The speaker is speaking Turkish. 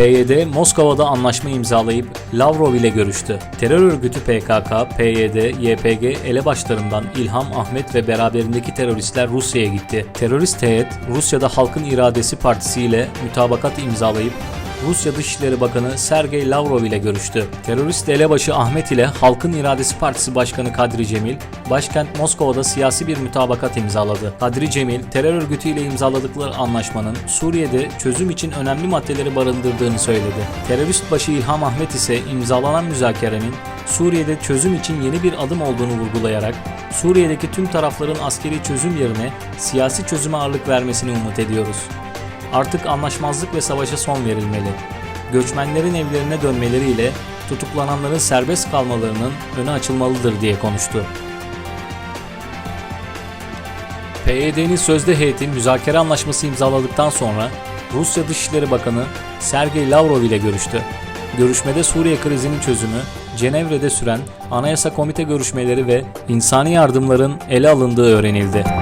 PYD Moskova'da anlaşma imzalayıp Lavrov ile görüştü. Terör örgütü PKK, PYD, YPG elebaşlarından İlham Ahmet ve beraberindeki teröristler Rusya'ya gitti. Terörist heyet Rusya'da Halkın İradesi Partisi ile mütabakat imzalayıp Rusya Dışişleri Bakanı Sergey Lavrov ile görüştü. Terörist elebaşı Ahmet ile Halkın İradesi Partisi Başkanı Kadri Cemil, başkent Moskova'da siyasi bir mütabakat imzaladı. Kadri Cemil, terör örgütü ile imzaladıkları anlaşmanın Suriye'de çözüm için önemli maddeleri barındırdığını söyledi. Terörist başı İlham Ahmet ise imzalanan müzakerenin Suriye'de çözüm için yeni bir adım olduğunu vurgulayarak Suriye'deki tüm tarafların askeri çözüm yerine siyasi çözüme ağırlık vermesini umut ediyoruz. Artık anlaşmazlık ve savaşa son verilmeli. Göçmenlerin evlerine dönmeleriyle tutuklananların serbest kalmalarının önü açılmalıdır diye konuştu. PYD'nin sözde heyeti müzakere anlaşması imzaladıktan sonra Rusya Dışişleri Bakanı Sergey Lavrov ile görüştü. Görüşmede Suriye krizinin çözümü, Cenevre'de süren anayasa komite görüşmeleri ve insani yardımların ele alındığı öğrenildi.